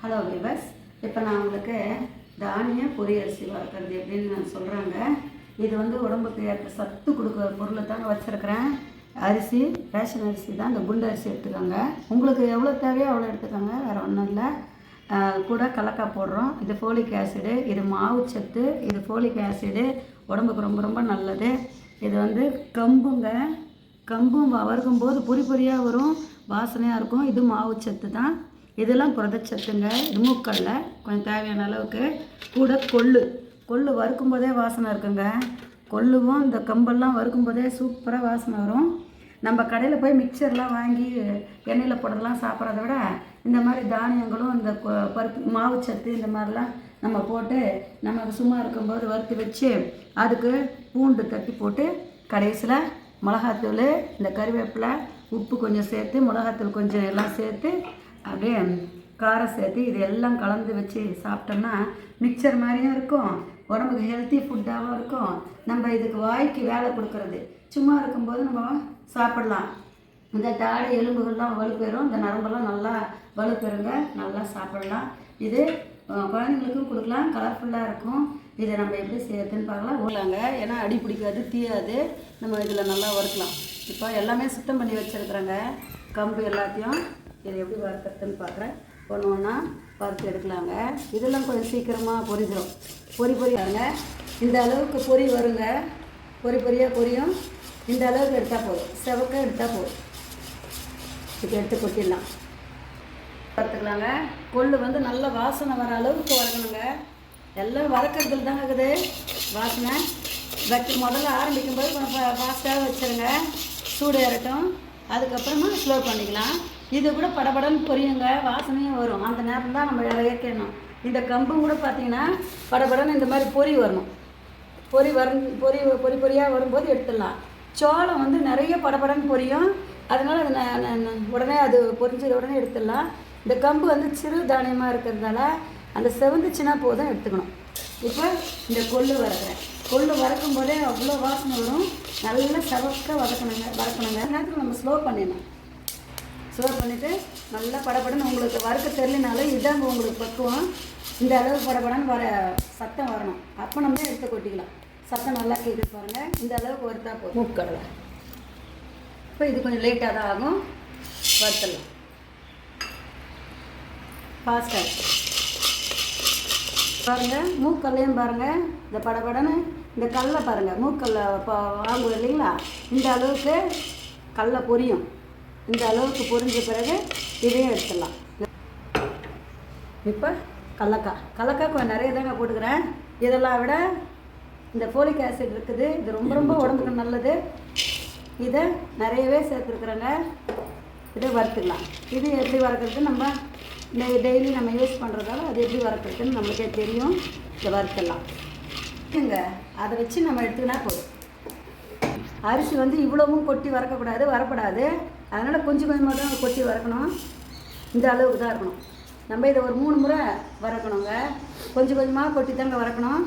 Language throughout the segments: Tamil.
ஹலோ விவஸ் இப்போ நான் உங்களுக்கு தானிய பொரியரிசி வளர்க்குறது எப்படின்னு நான் சொல்கிறாங்க இது வந்து உடம்புக்கு ஏற்ற சத்து கொடுக்குற பொருளை தாங்க வச்சுருக்கிறேன். அரிசி ரேஷன் அரிசி தான் இந்த குண்டு அரிசி எடுத்துக்கோங்க. உங்களுக்கு எவ்வளோ தேவையோ அவ்வளோ எடுத்துக்கோங்க. வேறு ஒன்றும் இல்லை. கூட கலக்காய் போடுறோம். இது ஃபோலிக் ஆசிடு இது மாவு சத்து. இது ஃபோலிக் ஆசிடு உடம்புக்கு ரொம்ப ரொம்ப நல்லது. இது வந்து கம்புங்க. கம்பும் வறுக்கும் போது பொறி பொறியாக வரும். வாசனையாக இருக்கும். இது மாவு சத்து தான். இதெல்லாம் புரதச்சத்துங்க. இது மூக்கல்ல கொஞ்சம் தேவையான அளவுக்கு. கூட கொள்ளு. கொள்ளு வறுக்கும் போதே வாசனை இருக்குங்க. கொள்ளுவும் இந்த கம்பெல்லாம் வறுக்கும் போதே சூப்பராக வாசனை வரும். நம்ம கடையில் போய் மிக்சர்லாம் வாங்கி எண்ணெயில் போடுறதெல்லாம் சாப்பிட்றத விட இந்த மாதிரி தானியங்களும் இந்த கொ- பருப்பு மாவு சத்து இந்த மாதிரிலாம் நம்ம போட்டு நமக்கு சும்மா இருக்கும்போது வறுத்து வச்சு அதுக்கு பூண்டு தட்டி போட்டு கடைசியில் மிளகாத்தூள் இந்த கறிவேப்பிலை உப்பு கொஞ்சம் சேர்த்து மிளகாத்தூள் கொஞ்சம் எல்லாம் சேர்த்து அப்படியே காரம் சேர்த்து இது எல்லாம் கலந்து வச்சு சாப்பிட்டோம்னா மிக்சர் மாதிரியும் இருக்கும். உடம்புக்கு ஹெல்த்தி ஃபுட்டாகவும் இருக்கும். நம்ம இதுக்கு வாய்க்கு வேலை கொடுக்கறது. சும்மா இருக்கும்போது நம்ம சாப்பிடலாம். இந்த தாடி எலும்புகள்லாம் வலுப்பெறும். இந்த நரம்பெல்லாம் நல்லா வலுப்பெறுங்க. நல்லா சாப்பிடலாம். இது குழந்தைங்களுக்கும் கொடுக்கலாம். கலர்ஃபுல்லாக இருக்கும். இதை நம்ம எப்படி செய்யறதுன்னு பார்க்கலாம். ஊழலாங்க ஏன்னா அடி பிடிக்காது தீயாது. நம்ம இதில் நல்லா வறுக்கலாம். இப்போ எல்லாமே சுத்தம் பண்ணி வச்சுருக்குறேங்க. கம்பு எல்லாத்தையும் இதை எப்படி வறுக்கிறதுன்னு பார்க்குறேன். ஒன்று ஒன்றா வறுத்து எடுக்கலாங்க. இதெல்லாம் கொஞ்சம் சீக்கிரமாக பொரிஞ்சிடும் பொரி பொரியாங்க இந்த அளவுக்கு பொரி வருங்க. பொரி பொரியாக பொரியும். இந்த அளவுக்கு எடுத்தால் போதும். செவக்க எடுத்தால் போதும். இப்போ எடுத்து கொட்டிடலாம். வறுத்துக்கலாங்க. கொள்ளு வந்து நல்ல வாசனை வர அளவுக்கு வறுக்கணுங்க. எல்லாம் வறுக்கிறதுல தாங்க இருக்குது வாசனை. வைக்க முதல்ல ஆரம்பிக்கும் போது கொஞ்சம் ஃபாஸ்ட்டாக வச்சுருங்க. சூடு ஏறட்டும். அதுக்கப்புறமா ஸ்லோ பண்ணிக்கலாம். இது கூட படபடன்னு பொரியுங்க வாசனையும் வரும். அந்த நேரம் தான் நம்ம இறக்கணும் இந்த கம்பும் கூட பார்த்தீங்கன்னா படபடன்னு இந்த மாதிரி பொரி வரணும். பொரி வர பொரி பொரி பொரியாக வரும்போது எடுத்துடலாம். சோளம் வந்து நிறைய படபடன்னு பொரியும். அதனால் அது உடனே அது பொரிஞ்சது உடனே எடுத்துடலாம். இந்த கம்பு வந்து சிறு தானியமாக இருக்கிறதால அந்த செவந்துச்சுன்னா போதும் எடுத்துக்கணும். இப்போ இந்த கொள்ளு வறுக்கிறேன். கொள்ளு வறுக்கும் போதே அவ்வளோ வாசனை வரும். நல்லா செவக்க வதக்கணுங்க வதக்கணுங்க. அந்த நேரத்தில் நம்ம ஸ்லோ பண்ணிடணும் ஸ்லோ பண்ணிவிட்டு நல்லா படபடன்னு உங்களுக்கு வறுக்க தெரியலனாலும் இதாங்க உங்களுக்கு பக்குவம். இந்த அளவு படபடன்னு வர சத்தம் வரணும். அப்போ நம்ம எடுத்து கொட்டிக்கலாம். சத்தம் நல்லா கேட்குது பாருங்கள் இந்த அளவுக்கு வறுத்தா போதும். மூக்கடலை. இப்போ இது கொஞ்சம் லேட்டாக தான் ஆகும். வறுத்தலாம் ஃபாஸ்ட்டாக பாருங்கள் மூக்கல்லையும் பாருங்கள் இந்த படபடன்னு இந்த கல்லை பாருங்கள் மூக்கல்ல இப்போ வாங்குவோம் இல்லைங்களா? இந்த அளவுக்கு கடல பொரியும். இந்த அளவுக்கு பொரிஞ்ச பிறகு இதையும் எடுத்துடலாம். இப்போ கடலக்காய் கடலக்காய் கொஞ்சம் நிறைய தாங்க போட்டுக்கிறேன். இதெல்லாம் விட இந்த ஃபோலிக் ஆசிட் இருக்குது. இது ரொம்ப ரொம்ப உடம்புக்கு நல்லது. இதை நிறையவே சேர்த்துருக்குறேங்க. இதை வறுத்துக்கலாம். இது எப்படி வறுக்கிறது நம்ம டெய்லி நம்ம யூஸ் பண்ணுறதால அது எப்படி வறுக்கிறதுன்னு நம்மளுக்கே தெரியும். இதை வறுத்துடலாம். இங்க அதை வச்சு நம்ம எடுத்துக்கினா போதும். அரிசி வந்து இவ்வளவும் கொட்டி வறக்கக்கூடாது வரக்கூடாது. அதனால் கொஞ்சம் கொஞ்சமாக தான் கொட்டி வறக்கணும். இந்த அளவுக்கு தான் இருக்கணும். நம்ம இதை ஒரு மூணு முறை வறக்கணுங்க. கொஞ்சம் கொஞ்சமாக கொட்டி தாங்க வறக்கணும்.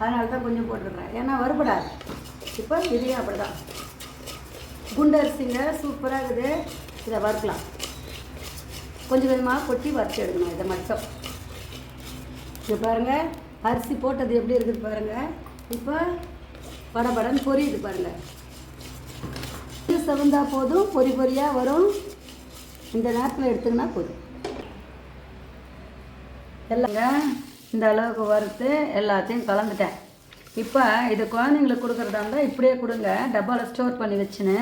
அதனால தான் கொஞ்சம் போட்டுருக்குறேன் ஏன்னா வறுபடாது. இப்போ இதையும் அப்படி தான் குண்டரிசிங்க சூப்பராக இருக்குது. இதை வறுக்கலாம். கொஞ்சம் கொஞ்சமாக கொட்டி வறுத்து எடுக்கணும் இதை மட்டும். இது பாருங்கள் அரிசி போட்டது எப்படி இருக்குது பாருங்கள் இப்போ படபடன்னு பொரியுது பாருங்கள் இது போதும் பொறி பொறியாக வரும். இந்த நேரத்தில் எடுத்துக்கினா போதும். எல்லாங்க இந்த அளவுக்கு வறுத்து எல்லாத்தையும் கலந்துட்டேன். இப்போ இது குழந்தைங்களுக்கு கொடுக்குறதா இருந்தால் இப்படியே கொடுங்க. டப்பாவில் ஸ்டோர் பண்ணி வச்சுன்னு.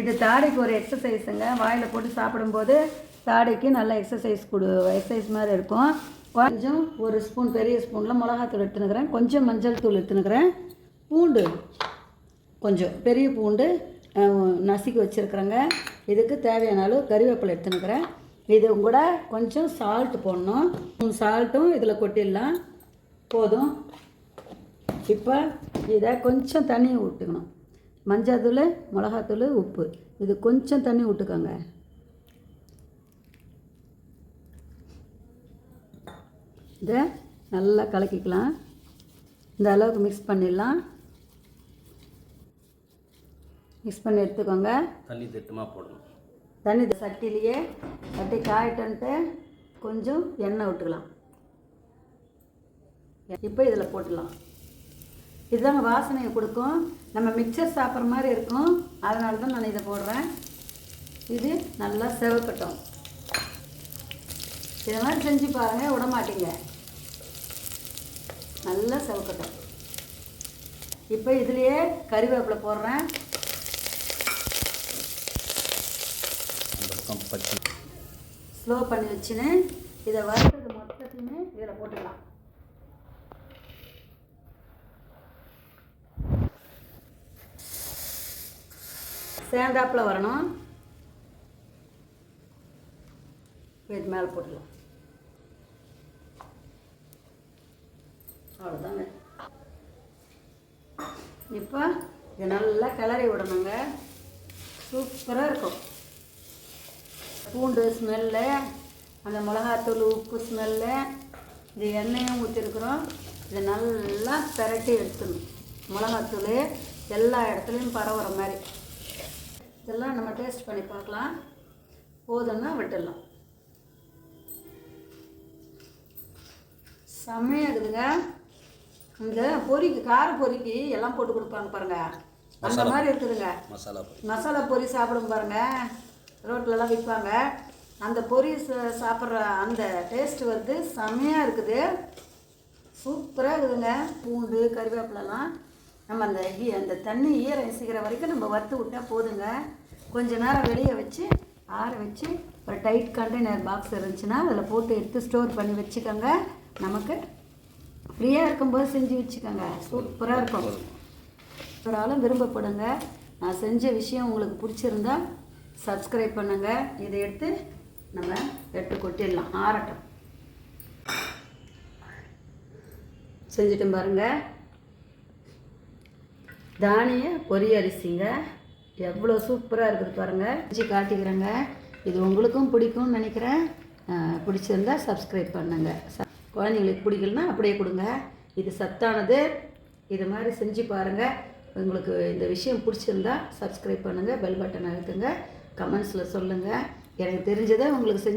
இது தாடைக்கு ஒரு எக்ஸசைஸுங்க. வாயில் போட்டு சாப்பிடும்போது தாடைக்கு நல்ல எக்ஸசைஸ் கொடு எக்ஸசைஸ் மாதிரி இருக்கும். கொஞ்சம் ஒரு ஸ்பூன் பெரிய ஸ்பூனில் மிளகாத்தூள் எடுத்துனுக்கிறேன் கொஞ்சம் மஞ்சள் தூள் எடுத்துனுக்கிறேன் பூண்டு கொஞ்சம் பெரிய பூண்டு நசுக்கி வச்சுருக்குறேங்க. இதுக்கு தேவையான அளவு கறிவேப்பிலை எடுத்துனுக்கிறேன் இது கூட கொஞ்சம் சால்ட் போடணும். சால்ட்டும் இதில் கொட்டிடலாம். போதும். இப்போ இதை கொஞ்சம் தண்ணியை விட்டுக்கணும் மஞ்சள் மிளகாத்தூள் உப்பு. இது கொஞ்சம் தண்ணி விட்டுக்கோங்க இதை நல்லா கலக்கிக்கலாம். இந்த அளவுக்கு மிக்ஸ் பண்ணிடலாம். மிக்ஸ் பண்ணி எடுத்துக்கோங்க. தண்ணி திட்டமாக போடணும். தண்ணி சட்டிலேயே சட்டி காயிட்டன்ட்டு கொஞ்சம் எண்ணெய் விட்டுக்கலாம். இப்போ இதில் போட்டுடலாம் இதுதாங்க வாசனையை கொடுக்கும். நம்ம மிக்சர் சாப்பிட்ற மாதிரி இருக்கும். அதனால தான் நான் இதை போடுறேன். இது நல்லா செவக்கட்டும். இதை மாதிரி செஞ்சு பாருங்கள் விட மாட்டீங்க. நல்லா செவக்கட்டும். இப்போ இதுலேயே கறிவேப்பிலை போடுறேன். பக்கம் பச்சை ஸ்லோ பண்ணி வச்சுன்னு இதை வறுத்தது மொத்தத்தையுமே இதில் போட்டுக்கலாம். சேர்ந்தாப்பில் வரணும். இது மேலே போட்டுடலாம் அவ்வளோதாங்க இப்போ இதை நல்லா கிளறி விடணுங்க. சூப்பராக இருக்கும். பூண்டு ஸ்மெல்லு அந்த மிளகாத்தூள் உப்பு ஸ்மெல்லு இது எண்ணெயும் ஊற்றிருக்குறோம் இதை நல்லா பிரட்டி எடுத்துடணும். மிளகாத்தூள் எல்லா இடத்துலையும் பரவுற மாதிரி. இதெல்லாம் நம்ம டேஸ்ட் பண்ணி பார்க்கலாம். போதும்னா விட்டுடலாம். செம்மையாக இருக்குதுங்க. இந்த பொரிக்கு கார பொரிக்கு எல்லாம் போட்டு கொடுப்பாங்க பாருங்க. அந்த. மாதிரி இருக்குதுங்க. மசாலா பொரி சாப்பிடும் பாருங்க. ரோட்லலாம் விற்பாங்க. அந்த பொரி ச- சாப்பிட்ற அந்த டேஸ்ட்டு வந்து செம்மையாக இருக்குது. சூப்பராக இருக்குதுங்க. பூண்டு கருவேப்பிலலாம் நம்ம அந்த ஈ அந்த தண்ணி ஈரம் இசைக்கிற வரைக்கும் நம்ம வறுத்து விட்டால் போதுங்க. கொஞ்ச நேரம் வெளியே வச்சு ஆற வச்சு ஒரு டைட் கண்டெய்னர் பாக்ஸ் இருந்துச்சுன்னா அதில் போட்டு எடுத்து ஸ்டோர் பண்ணி வச்சுக்கோங்க. நமக்கு ஃப்ரீயாக இருக்கும்போது செஞ்சு வச்சுக்கோங்க. சூப்பராக இருக்கும். ஒரு ஆளும் விரும்பப்படுங்க. நான் செஞ்ச விஷயம் உங்களுக்கு பிடிச்சிருந்தா சப்ஸ்கிரைப் பண்ணுங்க. இதை எடுத்து நம்ம எடுத்து கொட்டிடலாம். ஆறட்டும். செஞ்சுட்டு பாருங்க. தானிய பொரி அரிசிங்க. எவ்வளோ சூப்பராக இருக்குது பாருங்கள் செஞ்சு காட்டிக்கிறேங்க. இது உங்களுக்கும் பிடிக்கும்னு நினைக்கிறேன். பிடிச்சிருந்தா சப்ஸ்கிரைப் பண்ணுங்க. ச- குழந்தைங்களுக்கு பிடிக்கலனா அப்படியே கொடுங்க. இது சத்தானது. இது மாதிரி செஞ்சு பாருங்கள் உங்களுக்கு இந்த விஷயம் பிடிச்சிருந்தா சப்ஸ்கிரைப் பண்ணுங்கள் பெல் பட்டன் அழுத்துங்க. கமெண்ட்ஸில் சொல்லுங்கள் எனக்கு தெரிஞ்சதை உங்களுக்கு செஞ்சு